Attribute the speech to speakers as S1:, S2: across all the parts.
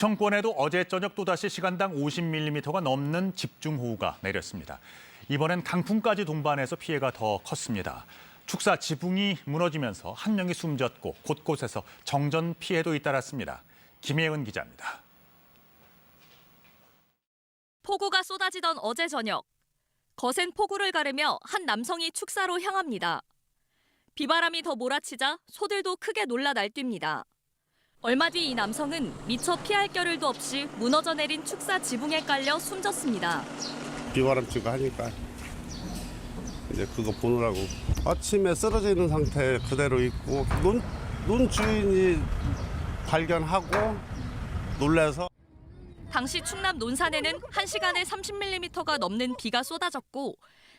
S1: 정권에도 어제 저녁 또다시 시간당 50mm가 넘는 집중호우가 내렸습니다. 이번엔 강풍까지 동반해서 피해가 더 컸습니다. 축사 지붕이 무너지면서 한 명이 숨졌고 곳곳에서 정전 피해도 잇따랐습니다. 김혜은 기자입니다.
S2: 폭우가 쏟아지던 어제 저녁. 거센 폭우를 가르며 한 남성이 축사로 향합니다. 비바람이 더 몰아치자 소들도 크게 놀라 날뜁니다. 얼마 뒤 이 남성은 미처 피할 겨를도 없이 무너져 내린 축사 지붕에 깔려 숨졌습니다.
S3: 비바람 치고 하니까 이제 그거 보느라고 아침에 쓰러져 있는 상태 그대로 있고 논, 논 주인이 발견하고 놀래서
S2: 당시 충남 논산에는 1시간에 30mm가 넘는 비가 쏟아졌고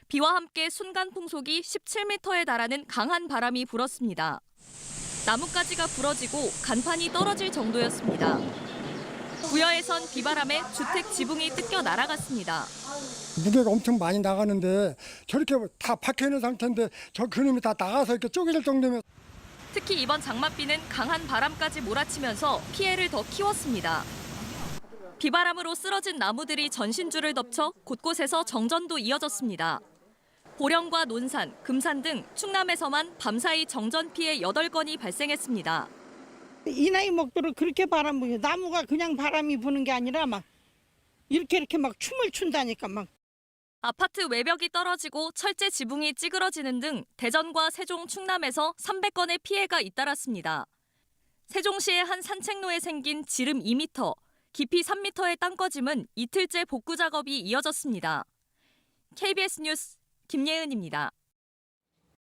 S2: 비와 함께 순간 풍속이 17m에 달하는 강한 바람이 불었습니다. 나뭇가지가 부러지고 간판이 떨어질 정도였습니다. 부여에선 비바람에 주택 지붕이 뜯겨 날아갔습니다.
S4: 무게가 엄청 많이 나가는데 저렇게 다 박혀 있는 상태인데 저 그놈이 다 나가서 이렇게 쪼개질 정도면
S2: 특히 이번 장맛비는 강한 바람까지 몰아치면서 피해를 더 키웠습니다. 비바람으로 쓰러진 나무들이 전신줄을 덮쳐 곳곳에서 정전도 이어졌습니다. 보령과 논산, 금산 등 충남에서만 밤사이 정전 피해 8건이 발생했습니다.
S5: 이 나이 먹도록 그렇게 바람 부요 나무가 그냥 바람이 부는 게 아니라 막 이렇게 이렇게 막 춤을 춘다니까 막
S2: 아파트 외벽이 떨어지고 철제 지붕이 찌그러지는 등 대전과 세종, 충남에서 300건의 피해가 잇따랐습니다. 세종시의 한 산책로에 생긴 지름 2m, 깊이 3m의 땅꺼짐은 이틀째 복구 작업이 이어졌습니다. KBS 뉴스 김예은입니다.